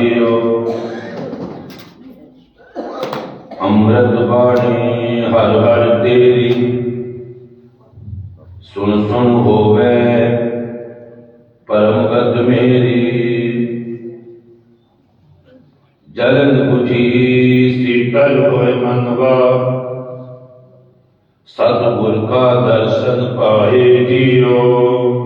JIO ਅੰਮ੍ਰਿਤ ਬਾਣੀ ਹਰ ਹਰ ਤੇਰੀ। ਸੁਣ ਸੁਨ ਹੋਵੇ ਪਰਮ ਗਤ ਮੇਰੀ। ਜਲਨ 부ਜੀ ਸੀਤਲ ਹੋਏ ਮਨਵਾ। ਸਤਿਗੁਰ ਕਾ ਦਰਸ਼ਨ ਪਾਏ ਜੀਓ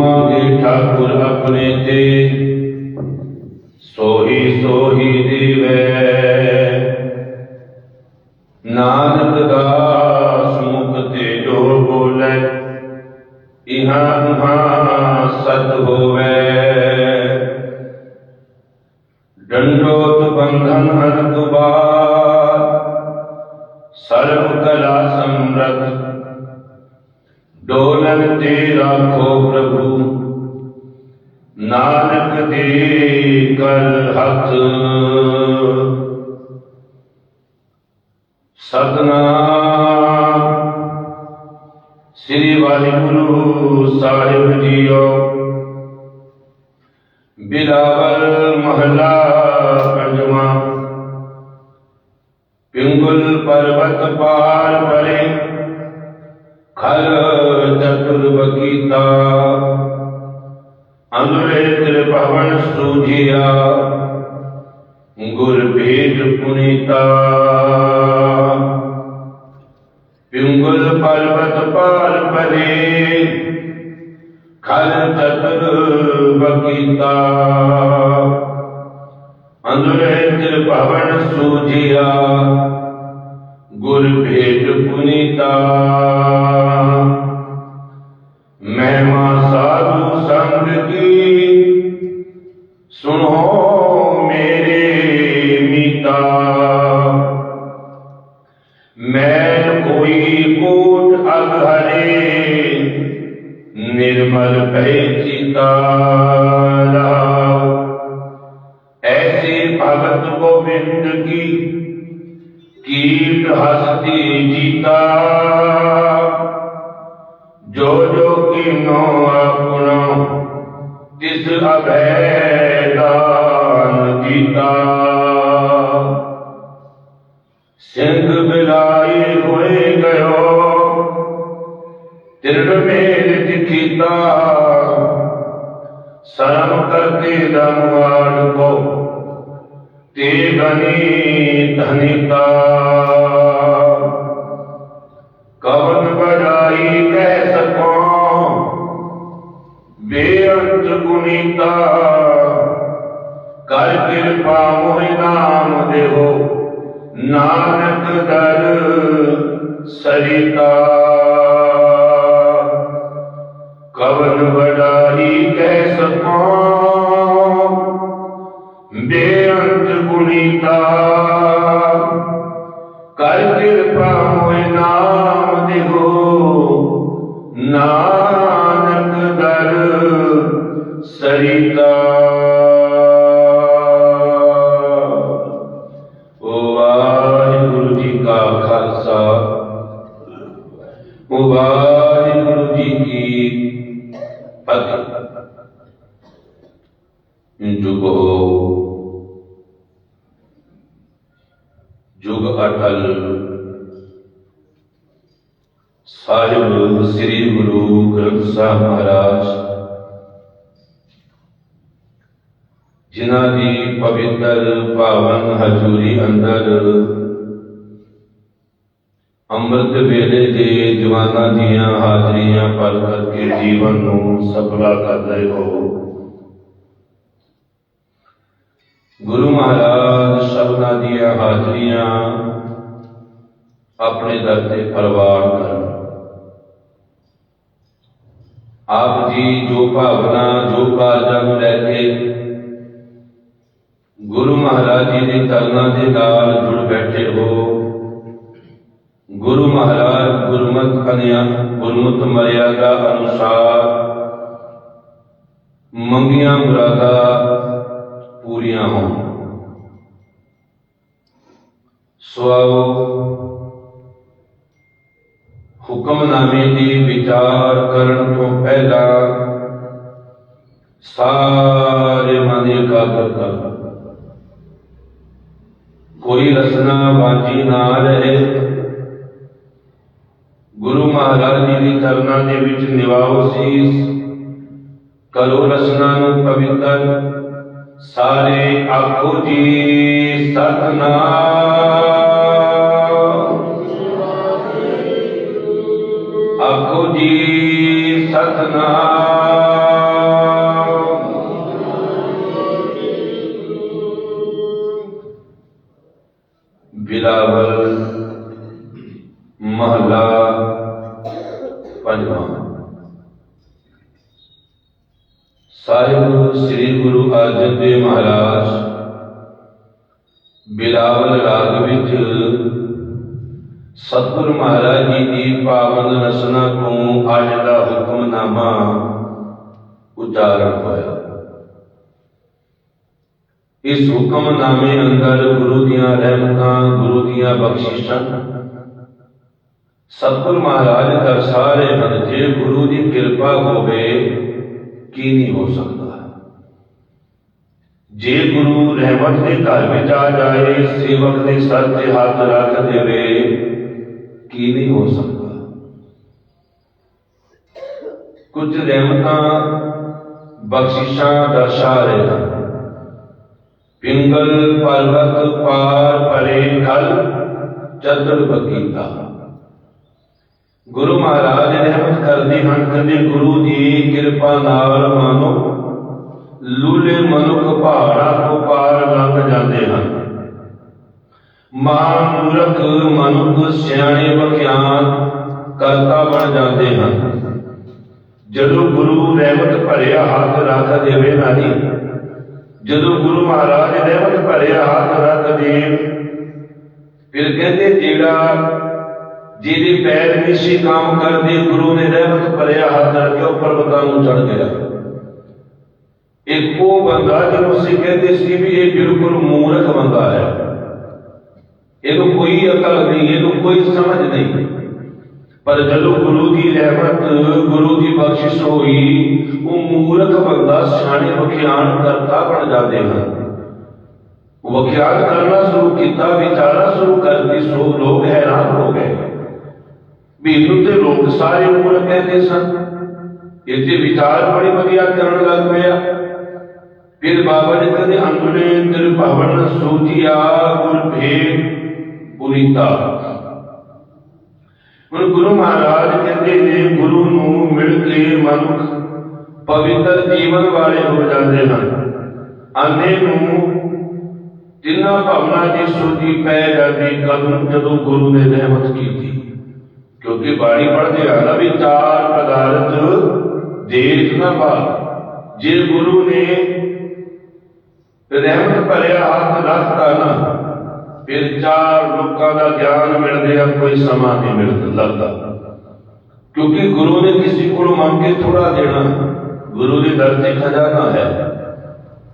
ਜੋ ਠਾਕੁਰ ਆਪਣੇ ਤੇ। ਸੋਹੀ ਸੋਹੀ ਦੇਵੇ। ਨਾਨਕ ਦਾਸ ਮੁਖ ਤੇ ਜੋ ਬੋਲੇ, ਇਹਾਂ ਉਹਾਂ ਸਤ ਹੋਵੇ। ਡੰਡੋਤ ਬੰਧਨ ਹਰ ਦੁਬਾਰ, ਸਰਬ ਕਲਾ ਸਮਰਥ ਡੋਲਨ ਤੇ ਰਾਖੋ ਪ੍ਰਭੂ। ਨਾਨਕ ਦੇ ਕਰ ਹੱਥ। ਸਤਨਾਮ। ਸ੍ਰੀ ਵਾਹਿਗੁਰੂ ਸਾਹਿਬ ਜੀਓ। ਬਿਲਾਵਲ ਮਹਲਾ ਪੰਜਵਾਂ। ਪਿੰਗਲ ਪਰਬਤ ਪਾਰ ਪਰੇ ਖਲ ਚਤੁਰ ਬਗੀਤਾ। ਅੰਦਰੇ ਤੇਰੇ ਭਵਨ ਸੂਝਿਆ, ਗੁਰ ਭੇਦ ਪੁਨੀਤਾ। ਪਿੰਗੁਲ ਪਰਬਤ ਪਾਰ ਪਰੇ, ਖਲ ਚਤੁਰ ਬਗੀਤਾ। ਅੰਦਰੇ ਤ੍ਰਿਭਵਨ ਭਵਨ ਸੂਝਿਆ ਗੁਰ ਭੇਦ ਪੁਨੀਤਾ। ਮਹਿਮਾ ਸਾਧੂ ਸੰਗ ਕੀ? ਸੁਣੋ ਮੇਰੇ ਮੀਤਾ। ਮੈਂ ਕੋਈ ਕੋਟ ਅਗਹਰੇ ਨਿਰਮਲ ਭੈ ਚਿਤਾ ਰਹਾਉ। ਐਸੇ ਭਗਤ ਗੋਬਿੰਦ ਕੀ? ਕੀਟ ਹਸਤੀ ਜੀਤਾ। ਜੋ ਜੋ ਕੀਨੋ ਆਪਣਾ, ਤਿਸ ਅਭੈ ਦਾਨ ਜੀਤਾ। ਸਿੰਘ ਬਿਲਾਈ ਹੋਏ ਗਇਓ, ਤਿਰੜ ਮੇਲ ਦਿਖੀਤਾ ਸਰਮ ਕਰਤੇ ਦਮਵਾੜ ਕੋ, ਤੇ ਬਨੀ ਧਨਿਤਾ। ਕਵਨ ਬੜਾਈ ਕਹਿ ਸਕੋ, ਬੇਅੰਤ ਗੁਨੀਤਾ ਕਰ ਕਿਰਪਾ ਮੋਹਿ ਨਾਮ ਦੇਹੋ ਨਾਨਕ ਦਰ ਸਰਿਤਾ। ਕਵਨ ਬੜਾਈ ਕਹਿ ਸਕੋ, ਬੇਅੰਤ ਗੁਣੀਤਾ ਨਾਨਕ ਦਰ ਸਰਿਤਾ। ਓ ਵਾਹਿਗੁਰੂ ਜੀ ਕਾ ਖਾਲਸਾ, ਓ ਵਾਹਿਗੁਰੂ ਜੀ ਕੀ ਫਤਿਹ। ਜੁਗੋ ਜੁਗ ਅਟਲ ਸਾਹਿਬ ਸ੍ਰੀ ਗੁਰੂ ਗ੍ਰੰਥ ਸਾਹਿਬ ਮਹਾਰਾਜ। ਜਿਨ੍ਹਾਂ ਦੀ ਪਵਿੱਤਰ ਪਾਵਨ ਹਜ਼ੂਰੀ ਅੰਦਰ ਅੰਮ੍ਰਿਤ ਵੇਲੇ ਦੇ ਜਵਾਨਾਂ ਦੀਆਂ ਹਾਜ਼ਰੀਆਂ ਭਰ ਕਰਕੇ ਜੀਵਨ ਨੂੰ ਸਫਲਾ ਕਰ ਰਹੇ ਹੋ। ਗੁਰੂ ਮਹਾਰਾਜ ਸਭਨਾਂ ਦੀਆਂ ਹਾਜ਼ਰੀਆਂ ਆਪਣੇ ਦਰ ਤੇ ਪ੍ਰਵਾਨ ਕਰਨ। ਆਪ ਜੀ ਜੋ ਭਾਵਨਾ, ਜੋ ਕਾਰਜਾਂ ਨੂੰ ਲੈ ਕੇ ਗੁਰੂ ਮਹਾਰਾਜ ਜੀ ਦੇ ਚਰਨਾਂ ਦੇ ਨਾਲ ਜੁੜ ਬੈਠੇ ਹੋ, ਗੁਰੂ ਮਹਾਰਾਜ ਗੁਰਮਤਿ ਕਨਿਆ ਗੁਰਮਤਿ ਮਰਿਆਦਾ ਅਨੁਸਾਰ ਮੰਗੀਆਂ ਮੁਰਾਦਾਂ ਪੂਰੀਆਂ ਹੋਣ। ਸੋ ਹੁਕਮਨਾਮੇ ਦੀ ਵਿਚਾਰ ਕਰਨ ਤੋਂ ਪਹਿਲਾਂ ਸਾਰੇ ਮਨ ਦੀ ਇਕਾਗਰਤਾ ਕੋਈ ਰਸਨਾ ਬਾਜੀ ਨਾ ਰਹੇ। ਗੁਰੂ ਮਹਾਰਾਜ ਜੀ ਦੀ ਚਰਨਾਂ ਦੇ ਵਿੱਚ ਨਿਵਾਓ ਸੀਸ। ਕਰੋ ਰਸਨਾ ਨੂੰ ਪਵਿੱਤਰ। ਸਾਰੇ ਆਖੋ ਜੀ, ਸਤਨਾਮ। ਜੀ ਸਤਨਾਮ। ਬਿਲਾਵਲ ਮਹਲਾ ਪੰਜਵਾਂ। ਸਾਹਿਬ ਸ੍ਰੀ ਗੁਰੂ ਅਰਜਨ ਦੇਵ ਮਹਾਰਾਜ ਬਿਲਾਵਲ ਰਾਗ ਵਿੱਚ ਸਤਿਗੁਰ ਮਹਾਰਾਜ ਜੀ ਦੀ ਪਾਵਨ ਰਸਨਾ ਤੋਂ ਅੱਜ ਦਾ ਹੁਕਮਨਾਮਾ ਉਚਾਰਨ ਹੋਇਆ। ਇਸ ਹੁਕਮਨਾਮੇ ਅੰਦਰ ਗੁਰੂ ਦੀਆਂ ਰਹਿਮਤਾਂ, ਗੁਰੂ ਦੀਆਂ ਬਖਸ਼ਿਸ਼ਾਂ, ਸਤਿਗੁਰ ਮਹਾਰਾਜ ਦਰਸਾਰੇ ਹਨ ਜੇ ਗੁਰੂ ਦੀ ਕਿਰਪਾ ਹੋਵੇ, ਕੀ ਨਹੀਂ ਹੋ ਸਕਦਾ? ਜੇ ਗੁਰੂ ਰਹਿਮਤ ਦੇ ਘਰ ਵਿੱਚ ਆ ਜਾਏ, ਸੇਵਕ ਦੇ ਸਰ ਤੇ ਹੱਥ ਰੱਖ ਦੇਵੇ ਕੀ ਨਹੀਂ ਹੋ ਸਕਦਾ? ਕੁਝ ਰਹਿਮਤਾਂ ਬਖਸ਼ਿਸ਼ਾਂ ਦਰਸਾ ਰਹੇ। ਹਨ ਪਿੰਗਲ ਪਰਬਤ ਪਾਰ ਪਰੇ ਕਲ ਚਤੁਰ ਬਗੀਤਾ ਗੁਰੂ ਮਹਾਰਾਜ ਰਹਿਮਤ ਕਰਦੇ ਹਨ, ਕਹਿੰਦੇ ਗੁਰੂ ਦੀ ਕਿਰਪਾ ਨਾਲ ਮਾਨੋ। ਲੂਲੇ ਮਨੁੱਖ ਪਹਾੜਾਂ ਤੋਂ ਪਾਰ ਲੰਘ ਜਾਂਦੇ ਹਨ। ਮਹਾਮੂਰਖ ਮਨੁੱਖ, ਸਿਆਣੇ ਵਿਗਿਆਨ ਕਰਤਾ ਬਣ ਜਾਂਦੇ ਹਨ। ਜਦੋਂ ਗੁਰੂ ਰਹਿਮਤ ਭਰਿਆ ਹੱਥ ਰੱਖ ਦੇਵੇ ਨਾ ਜਦੋਂ ਗੁਰੂ ਮਹਾਰਾਜ ਰਹਿਮਤ ਭਰਿਆ ਹੱਥ ਰੱਖ ਦੇ ਫਿਰ ਕਹਿੰਦੇ ਜਿਹੜਾ ਜਿਹਦੇ ਪੈਰ ਨਹੀਂ ਸੀ ਕੰਮ ਕਰਦੇ, ਗੁਰੂ ਨੇ ਰਹਿਮਤ ਭਰਿਆ ਹੱਥ ਰੱਖਿਆ, ਉਹ ਪਰਬਤਾਂ ਨੂੰ ਚੜ ਗਿਆ। ਇੱਕ ਉਹ ਬੰਦਾ ਜਦੋਂ ਅਸੀਂ ਕਹਿੰਦੇ ਸੀ ਵੀ ਇਹ ਬਿਲਕੁਲ ਮੂਰਖ ਬੰਦਾ ਹੈ। ਇਹਨੂੰ ਕੋਈ ਅਕਲ ਨਹੀਂ ਇਹਨੂੰ ਕੋਈ ਸਮਝ ਨਹੀਂ ਪਰ ਜਦੋਂ ਗੁਰੂ ਦੀ ਰਹਿਮਤ ਗੁਰੂ ਦੀ ਬਖਸ਼ਿਸ਼ ਹੋਈ ਉਹ ਮੂਰਖ ਬੰਦਾ ਸਿਆਣੇ ਵਿਖਿਆਨ ਕਰਤਾ ਬਣ ਜਾਂਦੇ ਹਨ ਉਹ ਵਿਖਿਆਨ ਕਰਨਾ ਸ਼ੁਰੂ ਕੀਤਾ ਵਿਚਾਰਨਾ ਸ਼ੁਰੂ ਕਰਦੀ ਸੋ ਲੋਕ ਹੈਰਾਨ ਹੋ ਗਏ ਵੀ ਇਹਨੂੰ ਤੇ ਲੋਕ ਸਾਰੇ ਮੂਰਖ ਕਹਿੰਦੇ ਸਨ ਇਹ ਤੇ ਵਿਚਾਰ ਬੜੀ ਵਧੀਆ ਕਰਨ ਲੱਗ ਪਿਆ ਫਿਰ ਬਾਬਾ ਜੀ ਕਹਿੰਦੇ ਅੰਦਰੇ ਤਿਰ ਭਵਨ ਸੋਚਿਆ ਗੁਰ ਭੇਦ ਪੁਰੀਤਾ ਹੁਣ ਗੁਰੂ ਮਹਾਰਾਜ ਕਹਿੰਦੇ ਨੇ, ਗੁਰੂ ਨੂੰ ਮਿਲ ਕੇ ਮਨੁੱਖ ਪਵਿੱਤਰ ਜੀਵਨ ਵਾਲੇ ਹੋ ਜਾਂਦੇ ਹਨ। ਆਨੇ ਨੂੰ ਜਿੰਨਾ ਭਾਵਨਾ ਦੀ ਸੋਚੀ ਪੈ ਜਾਂਦੀ ਕਦਮ ਜਦੋਂ ਗੁਰੂ ਨੇ ਰਹਿਮਤ ਕੀਤੀ। ਕਿਉਂਕਿ ਬਾਣੀ ਪੜ੍ਹਦੇ ਆ ਨਾ ਵੀ ਚਾਰ ਪਦਾਰਥ ਦੇਖ ਨਾ ਬਾ ਜੇ ਗੁਰੂ ਨੇ ਰਹਿਮਤ ਭਰਿਆ ਹੱਥ ਰੱਖਤਾ ਨਾ ਫਿਰ ਚਾਰ ਲੋਕਾਂ ਦਾ ਗਿਆਨ ਮਿਲਦੇ ਆ ਕੋਈ ਸਮਾਂ ਨਹੀਂ ਮਿਲਦਾ ਲੱਗਦਾ ਕਿਉਂਕਿ ਗੁਰੂ ਨੇ ਕਿਸੇ ਕੋਲੋਂ ਮੰਗ ਕੇ ਥੋੜਾ ਦੇਣਾ ਗੁਰੂ ਦੇ ਦਰ ਤੇ ਖਜ਼ਾਨਾ ਹੈ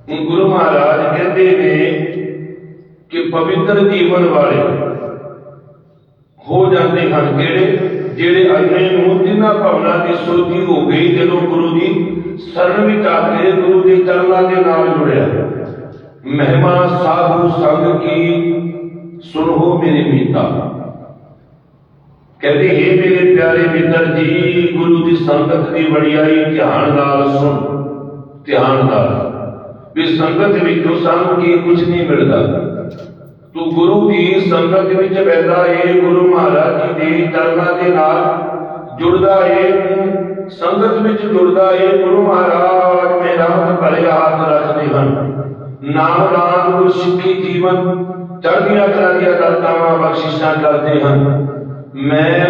ਇਹ ਗੁਰੂ ਮਹਾਰਾਜ ਕਹਿੰਦੇ ਨੇ ਕਿ ਪਵਿੱਤਰ ਜੀਵਨ ਵਾਲੇ ਹੋ ਜਾਂਦੇ ਹਨ ਕਿਹੜੇ ਜਿਹੜੇ ਅੰਨੇ ਨੂੰ ਜਿਨ੍ਹਾਂ ਭਾਵਨਾ ਦੀ ਸੋਧੀ ਹੋ ਗਈ ਜਦੋਂ ਗੁਰੂ ਦੀ ਸ਼ਰਨ ਵਿੱਚ ਆ ਕੇ ਗੁਰੂ ਦੇ ਚਰਨਾਂ ਦੇ ਨਾਲ ਜੁੜਿਆ ਮਹਿਮਾ ਸਾਧੂ ਸੰਗ ਮੇਰੇ ਮੀਤਾ ਕਹਿੰਦੇ हे ਮੇਰੇ ਪਿਆਰੇ ਮਿੱਤਰ ਜੀ, ਗੁਰੂ ਦੀ ਸੰਗਤ ਦੀ ਵਡਿਆਈ ਧਿਆਨ ਨਾਲ ਸੁਣ, ਧਿਆਨ ਨਾਲ। ਵੀ ਸੰਗਤ ਵਿੱਚੋਂ ਸਾਨੂੰ ਕੀ ਕੁਝ ਨਹੀਂ ਮਿਲਦਾ। ਤੂੰ ਗੁਰੂ ਦੀ ਸੰਗਤ ਵਿੱਚ ਬੈਠਾ ਏ, ਗੁਰੂ ਮਹਾਰਾਜ ਜੀ ਦੇ ਚਰਨਾਂ ਦੇ ਨਾਲ ਜੁੜਦਾ ਏ ਸੰਗਤ ਵਿੱਚ ਜੁੜਦਾ ਏ, ਗੁਰੂ ਮਹਾਰਾਜ ਮੇਰਾ ਭਰੇ ਹੱਥ ਰੱਖਦੇ ਹਨ। ਨਾਮ ਨਾਮ ਗੁਰ ਸਿੱਖੀ ਜੀਵਨ ਚੜ੍ਹਦੀਆਂ ਕਰਾਂਦੀਆਂ ਦਾਤਾਵਾਂ ਬਖਸ਼ਿਸ਼ਾਂ ਕਰਦੇ ਹਨ। ਮੈਂ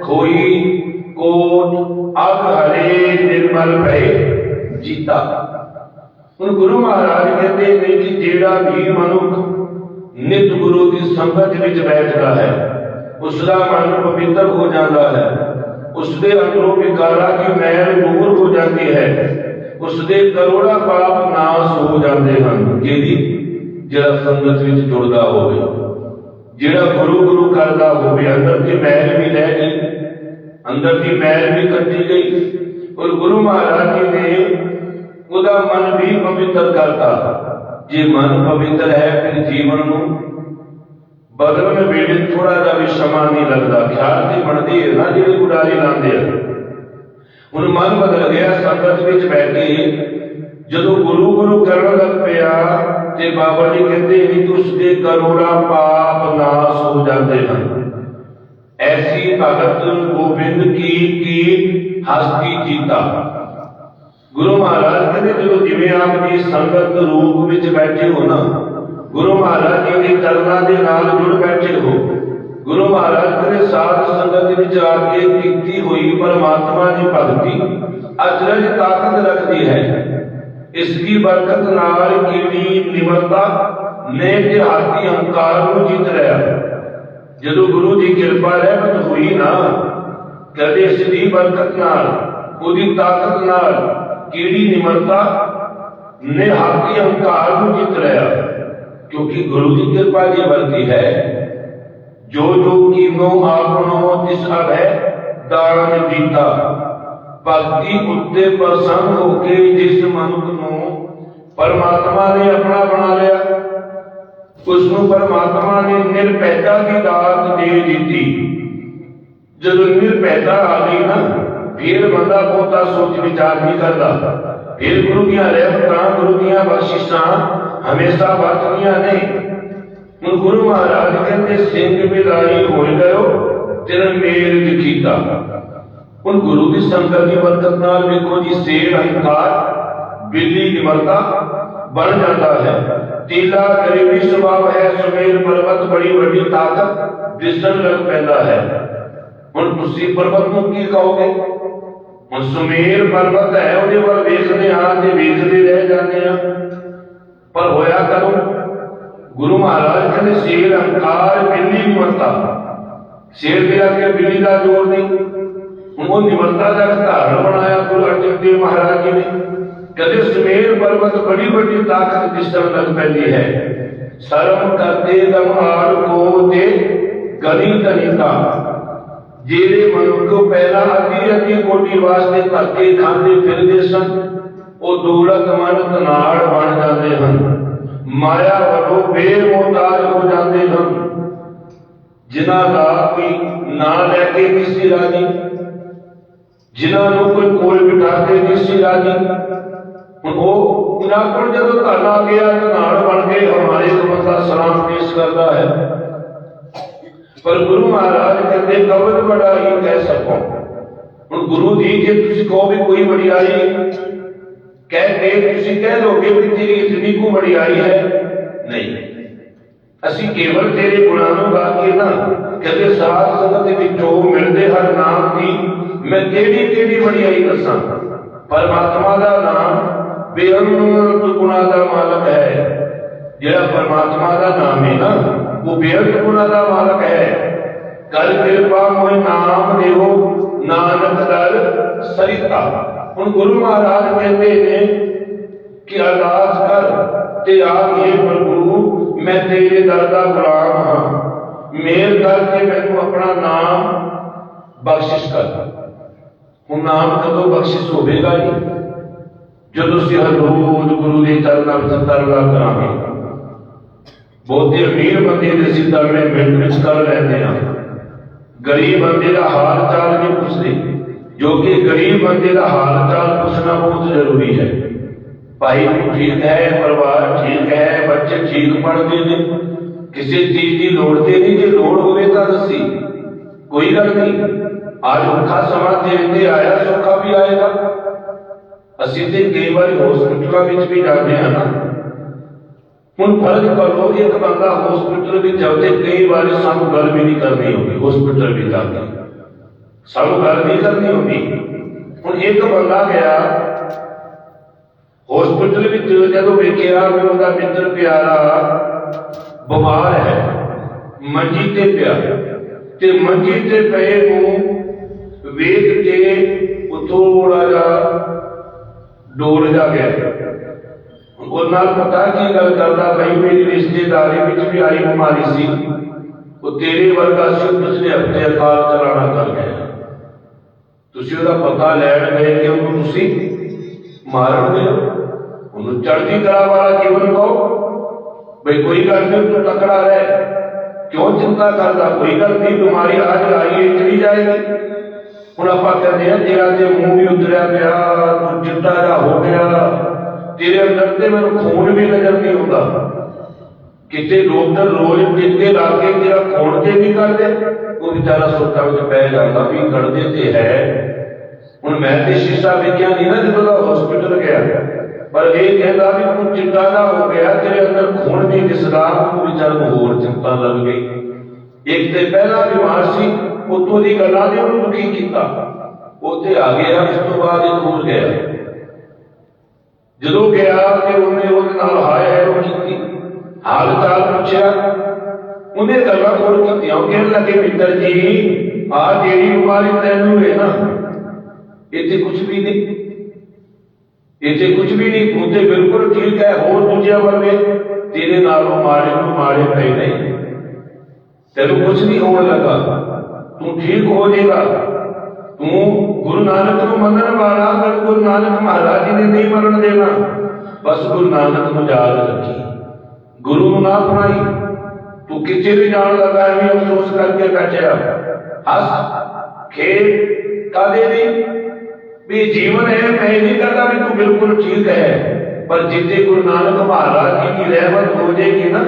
ਖੋਈ ਕੋਟ ਅਗ ਹਰੇ ਨਿਰਮਲ ਭਏ ਜੀਤਾ। ਹੁਣ ਗੁਰੂ ਮਹਾਰਾਜ ਕਹਿੰਦੇ ਨੇ ਕਿ ਜਿਹੜਾ ਵੀ ਮਨੁੱਖ ਨਿਤ ਗੁਰੂ ਦੀ ਸੰਗਤ ਵਿੱਚ ਬੈਠਦਾ ਹੈ ਉਸ ਦਾ ਮਨ ਪਵਿੱਤਰ ਹੋ ਜਾਂਦਾ ਹੈ। ਉਸ ਦੇ ਅੰਦਰੋਂ ਵਿਕਾਰਾਂ ਦੀ ਮੈਲ ਦੂਰ ਹੋ ਜਾਂਦੀ ਹੈ। ਉਸ ਦੇ ਕਰੋੜਾ ਪਾਪ ਨਾਸ ਹੋ ਜਾਂਦੇ ਹਨ। ਜਿਹਦੀ ਜਿਹੜਾ ਸੰਗਤ ਵਿੱਚ ਜੁੜਦਾ ਹੋਵੇ, ਜਿਹੜਾ ਗੁਰੂ ਗੁਰੂ ਕਰਦਾ ਹੋਵੇ, ਅੰਦਰ ਦੀ ਮੈਲ ਵੀ ਲੈ ਗਈ ਅੰਦਰ ਦੀ ਮੈਲ ਵੀ ਕੱਟੀ ਗਈ ਔਰ ਗੁਰੂ ਮਹਾਰਾਜ ਜੀ ਨੇ ਉਹਦਾ ਮਨ ਵੀ ਪਵਿੱਤਰ ਕਰਦਾ ਜੇ ਮਨ ਪਵਿੱਤਰ ਹੈ ਫਿਰ ਜੀਵਨ ਨੂੰ ਬਦਲਣ ਵੇਲੇ ਥੋੜਾ ਜਿਹਾ ਵੀ ਸਮਾਂ ਨਹੀਂ ਲੱਗਦਾ। ਖਿਆਲ ਤੇ ਬਣਦੀ ਹੈ ਨਾ, ਜਿਹੜੇ ਗੁਰਾਰੀ ਲਾਉਂਦੇ ਆ। ਹੁਣ ਮਨ ਬਦਲ ਗਿਆ, ਸੰਗਤ ਵਿੱਚ ਬੈਠ ਕੇ ਜਦੋਂ ਗੁਰੂ ਗੁਰੂ ਕਰਨ ਲੱਗ ਪਿਆ ਤੇ ਬਾਬਾ ਜੀ ਕਹਿੰਦੇ ਵੀ ਕਿ ਉਸਦੇ ਕਰੋੜਾ ਪਾਪ ਨਾਸ ਹੋ ਜਾਂਦੇ ਹਨ। ਐਸੀ ਭਗਤ ਗੋਬਿੰਦ ਕੀ ਕੀ ਹਸਤੀ ਜੀਤਾ। ਗੁਰੂ ਮਹਾਰਾਜ ਕਹਿੰਦੇ ਜਦੋਂ ਜਿਵੇਂ ਆਪ ਜੀ ਸੰਗਤ ਰੂਪ ਵਿੱਚ ਬੈਠੇ ਹੋ ਨਾ, ਗੁਰੂ ਮਹਾਰਾਜ ਜੀ ਦੇ ਚਰਨਾਂ ਦੇ ਨਾਲ ਜੁੜ ਬੈਠੇ ਹੋ। ਗੁਰੂ ਮਹਾਰਾਜ ਕਹਿੰਦੇ ਸਾਧ ਸੰਗਤ ਵਿੱਚ ਆ ਕੇ ਕੀਤੀ ਹੋਈ ਪਰਮਾਤਮਾ ਦੀ ਭਗਤੀ ਅਚਰਜ ਤਾਕਤ ਰੱਖਦੀ ਹੈ। ਇਸ ਦੀ ਬਰਕਤ ਨਾਲ ਕੀੜੀ ਨਿਮਰਤਾ ਨੇ ਦਿਹਾਤੀ ਹੰਕਾਰ ਨੂੰ ਜਿੱਤ ਲਿਆ ਜਦੋਂ ਗੁਰੂ ਦੀ ਕਿਰਪਾ ਰਹਿਮਤ ਹੋਈ ਨਾ ਕਦੇ ਇਸ ਦੀ ਬਰਕਤ ਨਾਲ ਉਹਦੀ ਤਾਕਤ ਨਾਲ ਕੀੜੀ ਨਿਮਰਤਾ ਨੇ ਹਾਤੀ ਹੰਕਾਰ ਨੂੰ ਜਿੱਤ ਲਿਆ ਕਿਉਂਕਿ ਗੁਰੂ ਦੀ ਕਿਰਪਾ ਜੀ ਵਰਤੀ ਹੈ ਜੋ ਜੋ ਕੀਨੋ ਆਪਣੋ ਤਿਸ ਅਭੈ ਦਾਨ ਦਿੱਤਾ ਭਗਤੀ ਉੱਤੇ ਪ੍ਰਸੰਨ ਹੋ ਕੇ ਜਿਸ ਮਨੁੱਖ ਨੂੰ ਪਰਮਾਤਮਾ ਨੇ ਆਪਣਾ ਬਣਾ ਲਿਆ, ਉਸ ਨੂੰ ਪਰਮਾਤਮਾ ਨੇ ਨਿਰਭੈਤਾ ਦੀ ਦਾਤ ਦੇ ਦਿੱਤੀ। ਜਦੋਂ ਨਿਰਭੈਤਾ ਆ ਗਈ ਨਾ, ਫਿਰ ਬੰਦਾ ਬਹੁਤਾ ਸੋਚ ਵਿਚਾਰ ਨਹੀਂ ਕਰਦਾ। ਫਿਰ ਗੁਰੂ ਦੀਆਂ ਰਹਿਮਤਾਂ, ਗੁਰੂ ਦੀਆਂ ਬਖਸ਼ਿਸ਼ਾਂ ਹਮੇਸ਼ਾ ਵਰਤਦੀਆਂ ਨੇ। ਹੁਣ ਗੁਰੂ ਮਹਾਰਾਜ ਕਹਿੰਦੇ, ਸਿੰਘ ਮਿਲਾਈ ਹੋਇ ਗਇਓ ਤੇਰਾ ਮੇਲ ਦਿਖੀਤਾ ਹੁਣ ਗੁਰੂ ਦੀ ਸੰਗਤ ਦੀ ਬਰਕਤ ਨਾਲ ਵੇਖੋ ਜੀ ਸੇਵ ਹੰਕਾਰ ਬਿੱਲੀ ਨਿਮਰਤਾ ਬਣ ਜਾਂਦਾ ਹੈ ਤੀਲਾ ਗਰੀਬੀ ਸੁਭਾਵ ਹੈ ਸੁਮੇਰ ਪਰਬਤ ਬੜੀ ਵੱਡੀ ਤਾਕਤ ਦਿਸਣ ਲੱਗ ਪੈਂਦਾ ਹੈ ਹੁਣ ਤੁਸੀਂ ਪਰਬਤ ਨੂੰ ਕੀ ਕਹੋਗੇ ਹੁਣ ਸੁਮੇਰ ਪਰਬਤ ਹੈ ਉਹਦੇ ਵੱਲ ਵੇਖਦੇ ਹਾਂ ਤੇ ਵੇਖਦੇ ਰਹਿ ਜਾਂਦੇ ਆ ਪਰ ਹੋਇਆ ਕਦੋਂ ਗੁਰੂ ਮਹਾਰਾਜ ਕਹਿੰਦੇ ਸ਼ੇਰ ਹੰਕਾਰ ਬਿੱਲੀ ਨਿਮਰਤਾ ਸ਼ੇਰ ਦੇ ਅੱਗੇ ਬਿੱਲੀ ਦਾ ਜੋਰ ਨਹੀਂ ਹੁਣ ਉਹ ਨਿਮਰਤਾ ਦਾ ਧਾਰਨ ਬਣਾਇਆ ਗੁਰੂ ਅਰਜਨ ਦੇਵ ਮਹਾਰਾਜ ਜੀ ਨੇ। ਕਦੇ ਸੁਮੇਰ ਪਰਬਤ ਬੜੀ ਵੱਡੀ ਤਾਕਤ ਦਿਸਣ ਲੱਗ ਪੈਂਦੀ ਹੈ। ਸ਼ਰਮ ਕਰਦੇ ਦਮਾਰ ਕੋ ਤੇ ਗਲੀ ਤਨੀਤਾ ਜਿਹੜੇ ਮਨੁੱਖ ਪਹਿਲਾਂ ਅੱਧੀ ਅੱਧੀ ਕੋਟੀ ਵਾਸਤੇ ਧੱਕੇ ਖਾਂਦੇ ਫਿਰਦੇ ਸਨ, ਉਹ ਦੌਲਤਮੰਦ ਨਾੜ ਬਣ ਜਾਂਦੇ ਹਨ। ਮਾਇਆ ਵੱਲੋਂ ਬੇਮੋਤਾਜ ਹੋ ਜਾਂਦੇ ਹਨ। ਜਿਨ੍ਹਾਂ ਦਾ ਕੋਈ ਨਾਂ ਲੈ ਕੇ ਨਹੀਂ ਰਾਜੀ ਜਿਨ੍ਹਾਂ ਨੂੰ ਕੋਈ ਕੋਲ ਬਿਠਾ ਕੇ ਨਹੀਂ ਸੀ ਰਾਜੀ ਹੁਣ ਉਹ ਉਹਨਾਂ ਕੋਲ ਜਦੋਂ ਧਨ ਆ ਗਿਆ ਤਾਂ ਬਣ ਕੇ ਹਮਾਰੇ ਤੋਂ ਬੰਦਾ ਸਲਾਮ ਪੇਸ਼ ਕਰਦਾ ਹੈ। ਪਰ ਗੁਰੂ ਮਹਾਰਾਜ ਕਹਿੰਦੇ ਕਬਰ ਬੜਾਈ ਕਹਿ ਸਕੋ। ਹੁਣ ਗੁਰੂ ਜੀ ਜੇ ਤੁਸੀਂ ਕਹੋ ਵੀ ਕੋਈ ਵਡਿਆਈ, ਕਹਿ ਕੇ ਤੁਸੀਂ ਕਹਿ ਲੋਗੇ ਵੀ ਤੇਰੀ ਇਤਨੀ ਕੋ ਵਡਿਆਈ ਹੈ। ਨਹੀਂ। ਅਸੀਂ ਕੇਵਲ ਤੇਰੇ ਗੁਣਾਂ ਨੂੰ ਗਾ ਕੇ ਨਾ, ਕਹਿੰਦੇ ਸਾਧ ਸੰਗਤ ਦੇ ਵਿੱਚੋਂ ਮਿਲਦੇ ਹਰ ਨਾਮ ਦੀ ਮੈਂ ਕਿਹੜੀ ਕਿਹੜੀ ਵਡਿਆਈ ਦੱਸਾਂ ਪਰਮਾਤਮਾ ਦਾ ਨਾਮ ਬੇਅੰਤ ਗੁਣਾਂ ਦਾ ਮਾਲਕ ਹੈ। ਜਿਹੜਾ ਪਰਮਾਤਮਾ ਦਾ ਨਾਮ ਹੈ ਨਾ, ਉਹ ਬੇਅੰਤ ਗੁਣਾਂ ਦਾ ਮਾਲਕ ਹੈ। ਕਰ ਕਿਰਪਾ ਮੋਇ ਨਾਮ ਦੇਵੋ, ਨਾਨਕ ਦਰ ਸਰਿਤਾ। ਹੁਣ ਗੁਰੂ ਮਹਾਰਾਜ ਕਹਿੰਦੇ ਨੇ ਕਿ ਅਰਦਾਸ ਕਰ ਤੇ ਆਖੇ ਪ੍ਰਭੂ, ਮੈਂ ਤੇਰੇ ਦਰ ਦਾ ਗੁਲਾਮ ਹਾਂ। ਮੇਰ ਕਰਕੇ ਮੈਨੂੰ ਆਪਣਾ ਨਾਮ ਬਖਸ਼ਿਸ਼ ਕਰ। ਹੁਣ ਨਾਮ ਕਦੋਂ ਬਖਸ਼ਿਸ਼ ਹੋਵੇਗਾ ਜੀ? ਜਦੋਂ ਅਸੀਂ ਰੋਜ਼ ਗੁਰੂ ਦੇ ਚਰਨਾਂ ਵਿੱਚ ਤਰਲਾ ਕਰਾਂਗੇ। ਬਹੁਤੇ ਅਮੀਰ ਬੰਦੇ ਦੇ ਅਸੀਂ ਤਰਲੇ ਮਿੰਟ ਕਰ ਲੈਂਦੇ ਹਾਂ ਗਰੀਬ ਬੰਦੇ ਦਾ ਹਾਲ ਚਾਲ ਨਹੀਂ ਪੁੱਛਦੇ। ਜੋ ਕਿ ਗਰੀਬ ਬੰਦੇ ਦਾ ਹਾਲ ਚਾਲ ਪੁੱਛਣਾ ਬਹੁਤ ਜ਼ਰੂਰੀ ਹੈ। ਭਾਈ ਠੀਕ ਹੈ, ਪਰਿਵਾਰ ਠੀਕ ਹੈ, ਬੱਚੇ ਠੀਕ ਪੜ੍ਹਦੇ ਨੇ। ਕਿਸੇ ਚੀਜ਼ ਦੀ ਲੋੜ ਤੇ ਨਹੀਂ। ਜੇ ਲੋੜ ਹੋਵੇ ਤਾਂ ਦੱਸੀ। ਕੋਈ ਗੱਲ ਨਹੀਂ। ਅੱਜ ਔਖਾ ਸਮਾਂ ਤੇਰੇ ਤੇ ਆਇਆ ਸੌਖਾ ਵੀ ਆਏਗਾ ਅਸੀਂ ਤੇ ਕਈ ਵਾਰੀ ਹਸਪੀਟਲਾਂ ਵਿੱਚ ਵੀ ਜਾਂਦੇ ਹਾਂ ਨਾ ਹੁਣ ਫਰਜ਼ ਕਰੋ ਇੱਕ ਬੰਦਾ ਹਸਪੀਟਲ ਵਿੱਚ ਜਾਂਦੇ ਕਈ ਵਾਰੀ ਸਾਨੂੰ ਗੱਲ ਵੀ ਨਹੀਂ ਕਰਨੀ ਹੁੰਦੀ ਹਸਪੀਟਲ ਵਿੱਚ ਜਾ ਕੇ ਸਾਨੂੰ ਗੱਲ ਨਹੀਂ ਕਰਨੀ ਹੁੰਦੀ ਹੁਣ ਇੱਕ ਬੰਦਾ ਗਿਆ ਹਸਪੀਟਲ ਵਿੱਚ ਜਦੋਂ ਵੇਖਿਆ ਵੀ ਉਹਦਾ ਮਿੱਤਰ ਪਿਆਰਾ ਬਿਮਾਰ ਹੈ ਮੰਜੀ ਤੇ ਪਿਆ ਤੇ ਮੰਜੀ ਤੇ ਪਏ ਨੂੰ ਵੇਖ ਕੇ ਉਹ ਥੋੜਾ ਜਿਹਾ ਡੋਲ ਜਾ ਗਿਆ। ਉਹ ਨਾਲ ਪਤਾ ਕੀ ਗੱਲ ਕਰਦਾ, ਬਈ ਮੇਰੀ ਰਿਸ਼ਤੇਦਾਰੀ ਵਿੱਚ ਵੀ ਆਈ ਬਿਮਾਰੀ ਸੀ। ਉਹ ਤੇਰੇ ਵਰਗਾ ਸੀ ਉਹ ਪਿਛਲੇ ਹਫ਼ਤੇ ਅਕਾਲ ਚਲਾਣਾ ਕਰ ਗਿਆ ਤੁਸੀਂ ਉਹਦਾ ਪਤਾ ਲੈਣ ਗਏ ਕਿ ਉਹਨੂੰ ਤੁਸੀਂ ਮਾਰਨ ਗਏ ਹੋ ਉਹਨੂੰ ਚੜ੍ਹਦੀ ਕਲਾ ਵਾਲਾ ਜੀਵਨ ਕਹੋ। ਬਈ ਕੋਈ ਗੱਲ ਨਹੀਂ ਤੂੰ ਤਕੜਾ ਰਹਿ। ਕਿਉਂ ਚਿੰਤਾ ਕਰਦਾ? ਕੋਈ ਗੱਲ ਨਹੀਂ, ਬਿਮਾਰੀ ਅੱਜ ਆਈ ਹੈ ਚਲੀ ਜਾਏਗੀ। ਹੁਣ ਆਪਾਂ ਕਹਿੰਦੇ ਆ ਤੇਰਾ ਤੇ ਮੂੰਹ ਵੀ ਉਤਰਿਆ ਪਿਆ ਤੂੰ ਚਿੰਤਾ ਦਾ ਹੋ ਗਿਆ। ਤੇਰੇ ਅੰਦਰ ਤੇ ਮੈਨੂੰ ਖੂਨ ਵੀ ਨਜ਼ਰ ਨਹੀਂ ਆਉਂਦਾ। ਕਿਤੇ ਡਾਕਟਰ ਰੋਜ਼ ਟਿੱਕੇ ਲਾ ਕੇ ਤੇਰਾ ਖੂਨ ਤੇ ਵੀ ਕਰਦੇ ਉਹ ਵਿਚਾਰਾ ਸੋਚਾਂ ਵਿੱਚ ਪੈ ਜਾਂਦਾ ਵੀ ਗੜਦੇ ਤੇ ਹੈ। ਹੁਣ ਮੈਂ ਤੇ ਸ਼ੀਸ਼ਾ ਵੇਖਿਆ ਨਹੀਂ ਨਾ ਜਦੋਂ ਦਾ ਹਸਪੀਟਲ ਗਿਆ। ਪਰ ਇਹ ਕਹਿੰਦਾ ਵੀ ਤੂੰ ਚਿੰਤਾ ਦਾ ਹੋ ਗਿਆ, ਤੇਰੇ ਅੰਦਰ ਖੂਨ ਵੀ ਦਿਸਦਾ ਉਹ ਵਿਚਾਰ ਹੋਰ ਚਿੰਤਾ ਲੱਗ ਗਈ। ਇੱਕ ਤੇ ਪਹਿਲਾ ਬਿਮਾਰ ਸੀ ਉਤੋਂ ਦੀ ਗੱਲਾਂ ਨੇ ਉਹਨੂੰ ਦੁਖੀ ਕੀਤਾ ਉੱਥੇ ਆ ਗਿਆ ਉਸ ਤੋਂ ਬਾਅਦ ਇਹ ਦੂਰ ਗਿਆ ਜਦੋਂ ਗਿਆ ਤੇ ਉਹਨੇ ਉਹਦੇ ਨਾਲ ਹਾਏ ਹੈਲੋ ਕੀਤੀ ਹਾਲ ਚਾਲ ਪੁੱਛਿਆ ਉਹਨੇ ਗੱਲਾਂ ਹੋਰ ਕੀਤੀਆਂ ਉਹ ਕਹਿਣ ਲੱਗੇ ਮਿੱਤਰ ਜੀ ਆ ਜਿਹੜੀ ਬਿਮਾਰੀ ਤੈਨੂੰ ਹੈ ਨਾ ਇੱਥੇ ਕੁਝ ਵੀ ਨਹੀਂ ਇੱਥੇ ਕੁਝ ਵੀ ਨਹੀਂ ਤੂੰ ਤੇ ਬਿਲਕੁਲ ਠੀਕ ਹੈ ਹੋਰ ਦੂਜਿਆਂ ਵਰਗੇ ਤੇਰੇ ਨਾਲੋਂ ਮਾੜੇ ਨੂੰ ਮਾੜੇ ਪਏ ਨਹੀਂ ਤੂੰ ਠੀਕ ਹੋ ਜਾਏਗਾ। ਤੂੰ ਗੁਰੂ ਨਾਨਕ ਨੂੰ ਮੰਨਣ ਵਾਲਾ ਪਰ ਗੁਰੂ ਨਾਨਕ ਮਹਾਰਾਜ ਜੀ ਨੇ ਨਹੀਂ ਮਰਨ ਦੇਣਾ। ਬਸ ਗੁਰੂ ਨਾਨਕ ਨੂੰ ਯਾਦ ਰੱਖੀ। ਗੁਰੂ ਨੂੰ ਨਾ ਅਪਣਾਈ ਤੂੰ ਕਿੱਥੇ ਵੀ ਜਾਣ ਲੱਗਾ ਐਵੇਂ ਅਫਸੋਸ ਕਰਕੇ ਬੈਠਿਆ। ਹੱਸ, ਖੇਡ ਕਾਦੇ ਦੀ? ਵੀ ਜੀਵਨ ਹੈ ਮੈਂ ਇਹ ਨਹੀਂ ਕਹਿੰਦਾ ਵੀ ਤੂੰ ਬਿਲਕੁਲ ਠੀਕ ਹੈ। ਪਰ ਜਿੱਤੇ ਗੁਰੂ ਨਾਨਕ ਮਹਾਰਾਜ ਜੀ ਦੀ ਰਹਿਮਤ ਹੋ ਜਾਏਗੀ ਨਾ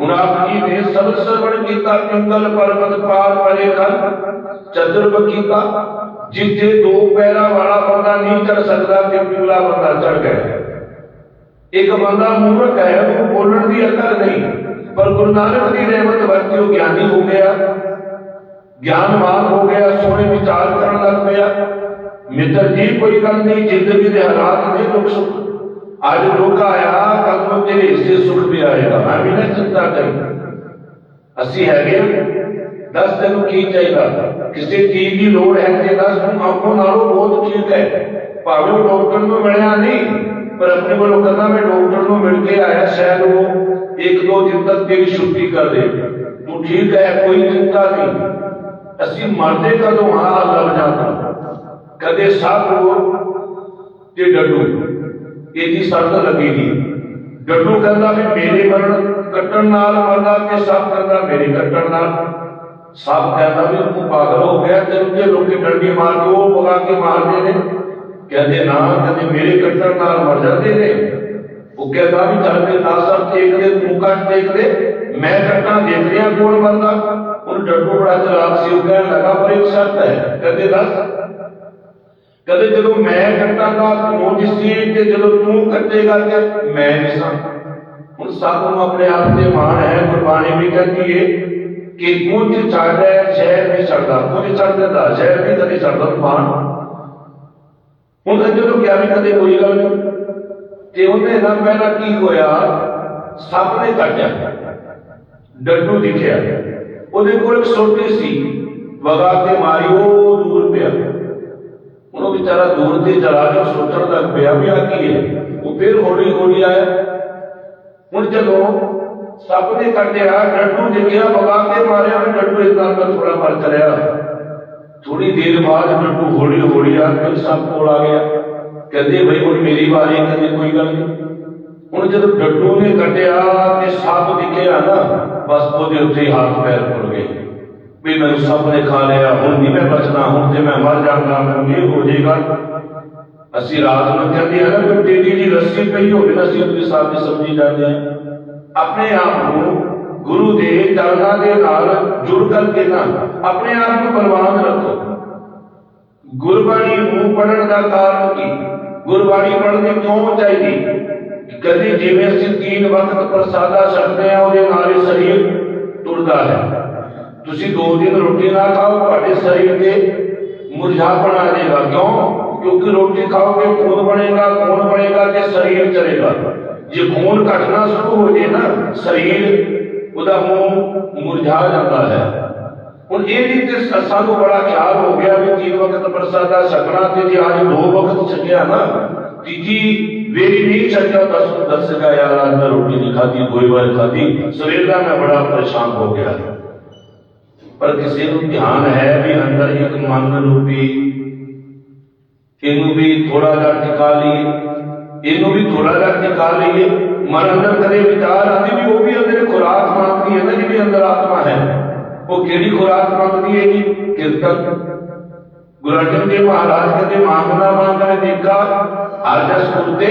ਹੁਣ ਆਪ ਜੀ ਨੇ ਸਬਦ ਸਰਵਣ ਕੀਤਾ ਕੰਗਲ ਪਰਬਤ ਪਾਰ ਪਰੇ ਕਰ ਚਤੁਰਬ ਕੀਤਾ ਜਿੱਥੇ ਦੋ ਪੈਰਾਂ ਵਾਲਾ ਬੰਦਾ ਨਹੀਂ ਚੜ ਸਕਦਾ, ਤੇ ਪਿਛਲਾ ਬੰਦਾ ਚੜ ਗਿਆ। ਇੱਕ ਬੰਦਾ ਮੂਰਖ ਹੈ ਉਹ ਬੋਲਣ ਦੀ ਅਕਲ ਨਹੀਂ, ਪਰ ਗੁਰੂ ਨਾਨਕ ਦੀ ਰਹਿਮਤ ਵਰਤੀ ਉਹ ਗਿਆਨੀ ਹੋ ਗਿਆ। ਗਿਆਨਵਾਨ ਹੋ ਗਿਆ, ਸੋਹਣੇ ਵਿਚਾਰ ਕਰਨ ਲੱਗ ਪਿਆ। ਮਿੱਤਰ ਜੀ, ਕੋਈ ਗੱਲ ਨਹੀਂ, ਜ਼ਿੰਦਗੀ ਦੇ ਹਾਲਾਤ ਨੇ ਦੁੱਖ ਸੁੱਖ। ਅੱਜ ਦੁੱਖ ਆਇਆ ਕੱਲ ਨੂੰ ਤੇਰੇ ਹਿੱਸੇ ਸੁੱਖ ਵੀ ਆਏਗਾ ਮੈਂ ਵੀ ਨਾ ਚਿੰਤਾ ਕਰੀ ਅਸੀਂ ਹੈਗੇ ਹਾਂ। ਦੱਸ ਤੈਨੂੰ ਕੀ ਚਾਹੀਦਾ ਕਿਸੇ ਚੀਜ਼ ਦੀ ਲੋੜ ਹੈ ਤੇ ਦੱਸ ਤੂੰ ਆਪੋ ਨਾਲੋਂ ਬਹੁਤ ਠੀਕ ਹੈ ਭਾਵੇਂ ਉਹ ਡਾਕਟਰ ਨੂੰ ਮਿਲਿਆ ਨਹੀਂ ਪਰ ਆਪਣੇ ਕੋਲੋਂ ਕਹਿੰਦਾ ਮੈਂ ਡਾਕਟਰ ਨੂੰ ਮਿਲ ਕੇ ਆਇਆ ਸ਼ਾਇਦ ਉਹ ਇੱਕ ਦੋ ਦਿਨ ਤੱਕ ਤੇਰੀ ਛੁੱਟੀ ਕਰ ਦੇ ਤੂੰ ਠੀਕ ਹੈ ਕੋਈ ਚਿੰਤਾ ਨਹੀਂ ਅਸੀਂ ਮਰਦੇ ਕਦੋਂ ਹਾਂ ਲੱਭ ਜਾਂਦਾ ਕਦੇ ਸਾਧੂ ਤੇ ਡੱਡੂ ਇਹਦੀ ਸਰਦ ਲੱਗੇਗੀ ਡੱਡੂ ਕਹਿੰਦਾ ਵੀ ਮੇਰੇ ਮਰਨ ਕੱਟਣ ਨਾਲ ਮਰਦਾ ਤੇ ਸਭ ਕਹਿੰਦਾ ਮੇਰੇ ਕੱਟਣ ਨਾਲ। ਸਭ ਕਹਿੰਦਾ ਵੀ ਤੂੰ ਪਾਗਲ ਹੋ ਗਿਆ, ਤੈਨੂੰ ਤੇ ਲੋਕੇ ਡੰਡੀ ਮਾਰ ਕੇ ਉਹ ਭਗਾ ਕੇ ਮਾਰਦੇ ਨੇ। ਕਹਿੰਦੇ ਨਾ, ਕਹਿੰਦੇ ਮੇਰੇ ਕੱਟਣ ਨਾਲ ਮਰ ਜਾਂਦੇ ਨੇ। ਉਹ ਕਹਿੰਦਾ ਵੀ ਚੱਲ ਕੇ ਨਾਸਰ ਦੇਖਦੇ ਤੂੰ ਕੱਟ ਦੇਖਦੇ ਮੈਂ ਕੱਟਾਂ ਦੇਖਦੇ ਆ ਕੌਣ ਮਰਦਾ ਉਹ ਡੱਡੂ ਬੜਾ ਚਲਾਕ ਸੀ, ਉਹ ਕਹਿਣ ਲੱਗਾ, ਪਰ ਇੱਕ ਸ਼ਰਤ ਹੈ। ਕਹਿੰਦੇ ਦੱਸ। ਕਦੇ ਜਦੋਂ ਮੈਂ ਕੱਟਾਂਗਾ ਤੂੰ ਸੀ ਤੇ ਜਦੋਂ ਤੂੰ ਕੱਟੇਗਾ ਤੇ ਮੈਂ ਦਿਸਾਂ ਹੁਣ ਸਭ ਨੂੰ ਆਪਣੇ ਆਪ ਤੇ ਮਾਣ ਹੈ ਗੁਰਬਾਣੀ ਵੀ ਕਹਿੰਦੀ ਏ ਕਿ ਕੁਝ ਛੱਡਦਾ ਸ਼ਹਿਰ ਨਹੀਂ ਛੱਡਦਾ, ਕੁਝ ਛੱਡ ਦਿੰਦਾ ਸ਼ਹਿਰ ਨਹੀਂ ਕਦੇ ਛੱਡਦਾ ਮਾਣ। ਹੁਣ ਜਦੋਂ ਕਿਹਾ ਵੀ ਕਦੇ ਕੋਈ ਗੱਲ ਨਹੀਂ, ਤੇ ਉਹਨੇ ਨਾ ਪਹਿਲਾਂ ਕੀ ਹੋਇਆ? ਸੱਪ ਨੇ ਕੱਟਿਆ ਡੱਡੂ ਦਿਖਿਆ। ਉਹਦੇ ਕੋਲ ਇੱਕ ਸੋਟੀ ਸੀ ਵਗਾ ਕੇ ਮਾਰੀ, ਉਹ ਦੂਰ ਪਿਆ। ਹੁਣ ਵਿਚਾਰਾ ਦੂਰ ਤੇ ਚਲਾ ਕੇ ਸੋਚਣ ਲੱਗ ਪਿਆ ਵੀ ਆ ਕੀ ਹੈ? ਉਹ ਫਿਰ ਹੌਲੀ ਹੌਲੀ ਆਇਆ। ਹੁਣ ਜਦੋਂ ਸੱਪ ਨੇ ਕੱਟਿਆ ਡੱਡੂ ਦਿਖਿਆ ਵਗਾ ਕੇ ਮਾਰਿਆ ਡੱਡੂ ਇਦਾਂ ਦਾ ਥੋੜਾ ਮਰ ਚਲਿਆ। ਥੋੜੀ ਦੇਰ ਬਾਅਦ ਡੱਡੂ ਹੌਲੀ ਹੌਲੀ ਆ ਕੇ ਸੱਪ ਕੋਲ ਆ ਗਿਆ। ਕਹਿੰਦੇ, ਬਈ, ਹੁਣ ਮੇਰੀ ਵਾਰੀ ਕਹਿੰਦੇ, ਕੋਈ ਗੱਲ ਨਹੀਂ। ਹੁਣ ਜਦੋਂ ਡੱਡੂ ਨੇ ਕੱਟਿਆ ਤੇ ਸੱਪ ਦਿਖਿਆ ਨਾ, ਬਸ ਉਹਦੇ ਉੱਤੇ ਹੀ ਹੱਥ ਪੈਰ ਖੁੱਲ ਗਏ। ਵੀ ਮੈਨੂੰ ਸਭ ਨੇ ਖਾ ਲਿਆ, ਹੁਣ ਨਹੀਂ ਮੈਂ ਬਚਣਾ, ਹੁਣ ਤੇ ਮੈਂ ਮਰ ਜਾਵਾਂਗਾ, ਮੈਨੂੰ ਇਹ ਹੋ ਜਾਏਗਾ। ਅਸੀਂ ਰਾਤ ਨੂੰ ਕਹਿੰਦੇ ਹਾਂ ਨਾ ਟੇਢੀ ਜੀ ਰੱਸੀ ਪਈ ਹੋਵੇ ਨਾ ਅਸੀਂ ਉਹਦੇ ਸਾਥ ਸਮਝੀ ਜਾਂਦੇ ਹਾਂ। ਆਪਣੇ ਆਪ ਨੂੰ ਗੁਰੂ ਦੇ ਚਰਨਾਂ ਦੇ ਨਾਲ ਜੁੜ ਕਰਕੇ ਨਾ, ਆਪਣੇ ਆਪ ਨੂੰ ਬਲਵਾਨ ਰੱਖੋ। ਗੁਰਬਾਣੀ ਨੂੰ ਪੜਨ ਦਾ ਕਾਰਨ ਕੀ? ਗੁਰਬਾਣੀ ਪੜ੍ਹਨੀ ਕਿਉਂ ਚਾਹੀਦੀ? ਕਦੀ ਜਿਵੇਂ ਅਸੀਂ ਤੀਨ ਵਕਤ ਪ੍ਰਸਾਦਾ ਛਕਦੇ ਆ ਉਹਦੇ ਨਾਲ ਹੀ ਸਰੀਰ ਟੁਰਦਾ ਹੈ। ਤੁਸੀਂ ਦੋ ਦਿਨ ਰੋਟੀ ਨਾ ਖਾਓ, ਤੁਹਾਡੇ ਸਰੀਰ ਤੇ ਮੁਰਝਾ ਆ ਜਾਏਗਾ ਕਿਉਂ? ਕਿਉਂਕਿ ਰੋਟੀ ਖਾਓਗੇ, ਖੂਨ ਬਣੇਗਾ ਖੂਨ ਬਣੇਗਾ ਤੇ ਸਰੀਰ ਚਲੇਗਾ। ਜੇ ਖੂਨ ਘਟਣਾ ਸ਼ੁਰੂ ਹੋ ਜੇ ਨਾ, ਸਰੀਰ, ਉਹਦਾ ਮੂੰਹ ਮੁਰਝਾ ਜਾਂਦਾ ਹੈ। ਹੁਣ ਇਹ ਵੀ ਤੇ ਸਾਨੂੰ ਬੜਾ ਖਿਆਲ ਹੋ ਗਿਆ ਵੀ ਤੀਨ ਵਕਤ ਪ੍ਰਸਾਦਾ ਛਕਣਾ ਤੇ ਜੇ ਅੱਜ ਦੋ ਵਕਤ ਛਕਿਆ ਨਾ, ਤੀਜੀ ਵੇਰੀ ਨਹੀਂ ਛਕਿਆ ਤਾਂ ਉਸ ਦੱਸੇਗਾ ਯਾਰ ਅੱਜ ਮੈਂ ਰੋਟੀ ਨਹੀਂ ਖਾਧੀ ਦੋ ਹੀ ਵਾਰ ਖਾਧੀ। ਸਵੇਰ ਦਾ ਮੈਂ ਬੜਾ ਪਰੇਸ਼ਾਨ ਹੋ ਗਿਆ। ਪਰ ਕਿਸੇ ਨੂੰ ਧਿਆਨ ਹੈ ਵੀ ਅੰਦਰ ਇੱਕ ਮਨ ਰੂਪੀ, ਇਹਨੂੰ ਵੀ ਥੋੜਾ ਜਿਹਾ ਟਿਕਾ ਲਈ ਇਹਨੂੰ ਵੀ ਥੋੜਾ ਜਿਹਾ ਟਿਕਾ ਲਈਏ, ਮਨ ਅੰਦਰ ਕਦੇ ਵਿਚਾਰ ਆਉਂਦੀ ਵੀ ਉਹ ਵੀ ਅੰਦਰ ਖੁਰਾਕ ਮੰਗਦੀ ਹੈ ਨਾ ਜਿਹੜੀ ਅੰਦਰ ਆਤਮਾ ਹੈ। ਉਹ ਕਿਹੜੀ ਖੁਰਾਕ ਮੰਗਦੀ ਹੈ ਜੀ? ਕੀਰਤਨ। ਗੁਰੂ ਅਰਜਨ ਦੇਵ ਮਹਾਰਾਜ ਕਹਿੰਦੇ ਮੰਗਣਾ ਮੰਗਣਾ ਦੇਖਾ ਹਰ ਜਸ ਕੁਰਤੇ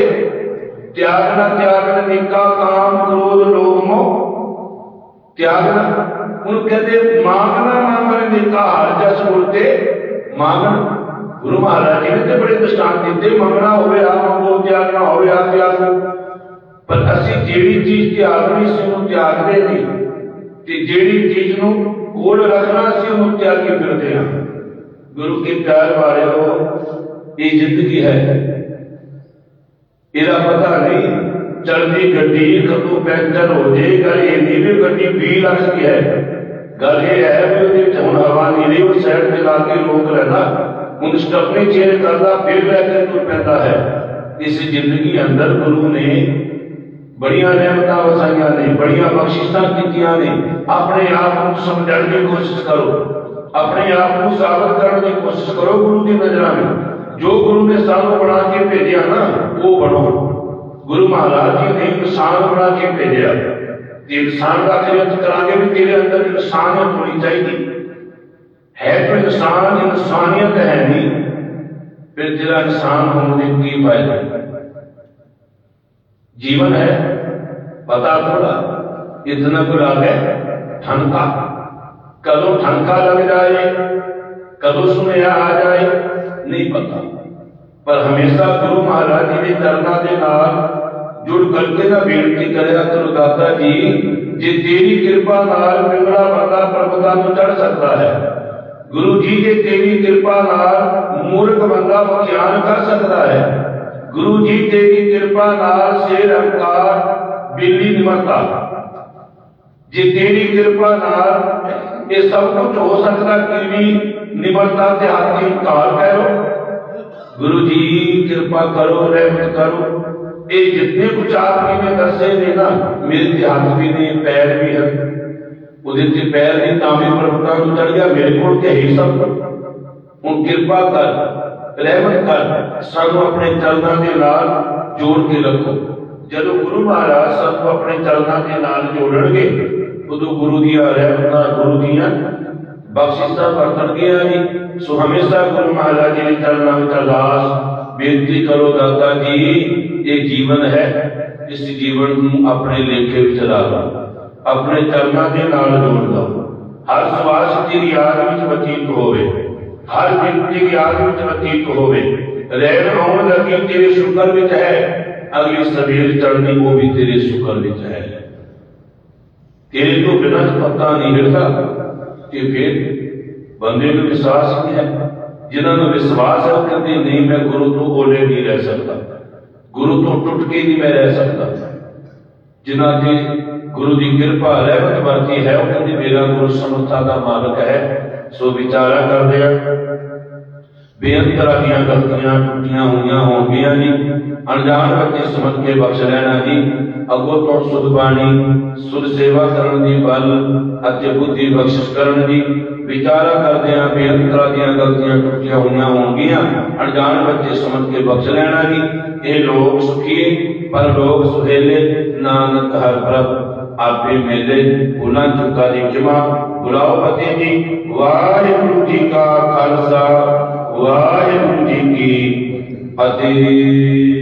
ਤਿਆਗਣਾ ਤਿਆਗਣ ਨਿਕਾ ਕਾਮ ਕ੍ਰੋਧ ਲੋਭ ਮੋਹ ਤਿਆਗਣਾ ਉਹਨੂੰ ਕਹਿੰਦੇ ਮੰਗਣਾ ਮੰਗਣਾ ਨਿਕਾ ਹਰ ਜਸ ਕੁਰਤੇ ਮੰਗਣ ਗੁਰੂ ਮਹਾਰਾਜ ਜੀ ਨੇ ਤੇ ਬੜੇ ਦ੍ਰਿਸ਼ਟਾਂਤ ਦਿੱਤੇ ਮੰਗਣਾ ਹੋਵੇ ਆ ਮੰਗੋ ਤਿਆਗਣਾ ਹੋਵੇ ਆ ਤਿਆਗੋ। ਪਰ ਅਸੀਂ ਜਿਹੜੀ ਚੀਜ਼ ਤਿਆਗਣੀ ਸੀ, ਉਹਨੂੰ ਤਿਆਗਦੇ ਨਹੀਂ। ਤੇ ਜਿਹੜੀ ਚੀਜ਼ ਨੂੰ ਕੋਲ ਰੱਖਣਾ ਸੀ, ਉਹਨੂੰ ਤਿਆਗ ਕੇ ਫਿਰਦੇ ਹਾਂ। ਗੁਰੂ ਕੇ ਪਿਆਰ ਵਾਲਿਓ, ਇਹ ਜ਼ਿੰਦਗੀ ਹੈ। ਇਹਦਾ ਪਤਾ ਨਹੀਂ ਚੜਦੀ ਗੱਡੀ ਕਦੋਂ ਪੈਂਚਰ ਹੋ ਜੇ ਇਹ ਵੀ ਗੱਡੀ 20 ਲੱਖ ਦੀ ਹੈ। ਗੱਲ ਇਹ ਹੈ ਵੀ ਉਹਦੇ ਵਿੱਚ ਹੁਣ ਹਵਾ ਨਹੀਂ ਰਹੀ ਉਹ ਸਾਈਡ ਤੇ ਲਾ ਕੇ ਰੋਕ ਲੈਣਾ ਹੁਣ ਸਟੱਪਨੀ ਚੇਂਜ ਕਰਦਾ ਫਿਰ ਲੈ ਕੇ ਤੁਰ ਪੈਂਦਾ ਹੈ ਇਸ ਜ਼ਿੰਦਗੀ ਅੰਦਰ ਗੁਰੂ ਨੇ ਬੜੀਆਂ ਰਹਿਮਤਾਂ ਵਸਾਈਆਂ ਨੇ ਬੜੀਆਂ ਬਖਸ਼ਿਸ਼ਾਂ ਕੀਤੀਆਂ ਨੇ ਆਪਣੇ ਆਪ ਨੂੰ ਸਮਝਣ ਦੀ ਕੋਸ਼ਿਸ਼ ਕਰੋ ਆਪਣੇ ਆਪ ਨੂੰ ਸਾਬਤ ਕਰਨ ਦੀ ਕੋਸ਼ਿਸ਼ ਕਰੋ ਗੁਰੂ ਦੀ ਨਜ਼ਰਾਂ ਵਿੱਚ ਜੋ ਗੁਰੂ ਨੇ ਸਾਨੂੰ ਬਣਾ ਕੇ ਭੇਜਿਆ ਨਾ ਉਹ ਬਣੋ ਗੁਰੂ ਮਹਾਰਾਜ ਜੀ ਨੇ ਇਨਸਾਨ انسان کا خدمت کرا کے بھی تیرے اندر انسانیت ہونی چاہیے۔ ہے تو انسان، انسانیت ہے نہیں۔ پھر تیرا انسان ہونے کی فائدہ جیون ہے، پتا تھوڑا اتنا برا ہے؟ ٹھنکا۔ کدو ٹھنکا لگ جائے، کدو سنیا آ جائے، نہیں پتا۔ پر ہمیشہ گرو مہاراج جی کی کرنا دے نال کر کے نہ بےنتی کریا کرو داتا جی جی تیری کرپا نال پنگڑا بندہ پربتا تو چڑھ سکتا ہے گروہ جی جی تیری کرپا نال مورک بندہ بخیان کر سکتا ہے گروہ جی تیری کرپا نال شیر امکار بلی نمتا جی تیری کرپا نال یہ سب کچھ ہو سکتا کیوی نمرتا تے ہاتھ کی کار کرو گروہ جی کرپا کرو رحمت کرو ਜੀ ਇਹ ਜਿੰਨੇ ਕੁਝ ਆਪ ਨੇ ਦੱਸੇ ਨੇ ਨਾ, ਮੇਰੇ ਤੇ ਹੱਥ ਵੀ ਨੇ ਪੈਰ ਵੀ ਹਨ। ਉਹਦੇ ਤੇ ਪੈਰ ਨਹੀਂ, ਤਾਂ ਵੀ ਪਰਬਤਾਂ ਨੂੰ ਚੜ ਗਿਆ, ਮੇਰੇ ਕੋਲ ਤੇ ਹੀ ਸਭ। ਹੁਣ ਕਿਰਪਾ ਕਰ, ਰਹਿਮਤ ਕਰ, ਸਾਨੂੰ ਆਪਣੇ ਚਰਨਾਂ ਦੇ ਨਾਲ ਜੋੜ ਕੇ ਰੱਖੋ। ਜਦੋਂ ਗੁਰੂ ਮਹਾਰਾਜ ਸਾਨੂੰ ਆਪਣੇ ਚਰਨਾਂ ਦੇ ਨਾਲ ਜੋੜਨਗੇ, ਉਦੋਂ ਗੁਰੂ ਦੀਆਂ ਰਹਿਮਤਾਂ, ਗੁਰੂ ਦੀਆਂ ਬਖਸ਼ਿਸ਼ਾਂ ਵਰਤਣਗੀਆਂ ਜੀ। ਸੋ ਹਮੇਸ਼ਾ ਗੁਰੂ ਮਹਾਰਾਜ ਜੀ ਦੇ ਚਰਨਾਂ ਵਿੱਚ ਅਰਦਾਸ ਬੇਨਤੀ ਕਰੋ ਦਾਤਾ ਜੀ, ਇਹ ਜੀਵਨ ਹੈ, ਇਸ ਜੀਵਨ ਨੂੰ ਆਪਣੇ ਲੇਖੇ ਵਿੱਚ ਲਾ ਲਓ, ਆਪਣੇ ਚਰਨਾਂ ਦੇ ਨਾਲ ਜੋੜ ਲਓ। ਹਰ ਸਵਾਸ ਤੇਰੀ ਯਾਦ ਵਿੱਚ ਬਤੀਤ ਹੋਵੇ, ਹਰ ਗਿਣਤੀ ਦੀ ਯਾਦ ਵਿੱਚ ਬਤੀਤ ਹੋਵੇ। ਰਹਿਣ ਆਉਣ ਲੱਗੀ ਤੇਰੇ ਸ਼ੁਕਰ ਵਿੱਚ ਹੈ, ਅਗਲੀ ਸਵੇਰ ਚੜ੍ਹਨੀ ਉਹ ਵੀ ਤੇਰੇ ਸ਼ੁਕਰ ਵਿੱਚ ਹੈ। ਤੇਰੇ ਤੋਂ ਬਿਨਾਂ ਪਤਾ ਨਹੀਂ ਹਿਲਦਾ ਕਿ ਫਿਰ ਬੰਦੇ ਨੂੰ ਵਿਸ਼ਵਾਸ ਨਹੀਂ ਹੈ। ਜਿਨ੍ਹਾਂ ਨੂੰ ਵਿਸ਼ਵਾਸ ਹੈ ਉਹ ਕਹਿੰਦੇ, ਨਹੀਂ, ਮੈਂ ਗੁਰੂ ਤੋਂ ਓਲੇ ਨਹੀਂ ਰਹਿ ਸਕਦਾ। ਗੁਰੂ ਤੋਂ ਟੁੱਟ ਕੇ ਨਹੀਂ ਮੈਂ ਰਹਿ ਸਕਦਾ। ਜਿਨ੍ਹਾਂ ਤੇ ਗੁਰੂ ਦੀ ਕਿਰਪਾ ਰਹਿਮਤ ਵਰਤੀ ਹੈ, ਉਹ ਕਹਿੰਦੇ, ਮੇਰਾ ਗੁਰੂ ਸਮਰਥਾ ਦਾ ਮਾਲਕ ਹੈ। ਸੋ ਵਿਚਾਰਾ ਕਰਦੇ ਆ। ਬੇਅੰਤ ਦੀਆਂ ਗਲਤੀਆਂ, ਟੁੱਟੀਆਂ ਹੋਈਆਂ ਹੋਣਗੀਆਂ ਜੀ। ਅਣਜਾਣ ਬੱਚੇ ਸਮਝ ਕੇ ਬਖਸ਼ ਲੈਣਾ ਜੀ। ਅੱਗੋਂ ਤੋਂ ਸੁਧ ਬਾਣੀ, ਸੁਧ ਸੇਵਾ ਕਰਨ ਦੀ ਬਲ ਅਤੇ ਬੁੱਧੀ ਬਖਸ਼ਿਸ਼ ਕਰਨ ਦੀ ਵਿਚਾਰਾ ਕਰਦੇ ਆ ਬੇਅੰਤ ਦੀਆਂ ਗਲਤੀਆਂ ਟੁੱਟੀਆਂ ਹੋਈਆਂ ਹੋਣਗੀਆਂ। ਅਣਜਾਣ ਬੱਚੇ ਸਮਝ ਕੇ ਬਖਸ਼ ਲੈਣਾ ਜੀ। ਇਹ ਲੋਕ ਸੁਖੀ, ਪਰ ਲੋਕ ਸੁਹੇਲੇ, ਨਾਨਕ ਹਰ ਪ੍ਰਭ। ਆਪੇ ਮੇਲੇ ਭੁਲਾਂ ਚੁਕਾ ਦੀ ਖਿਮਾ ਬੁਲਾਓ ਪਤੀ ਜੀ। ਵਾਹਿਗੁਰੂ ਜੀ ਕਾ ਖਾਲਸਾ, ਵਾਹਿਗੁਰੂ ਜੀ ਕੀ ਫਤਿਹ।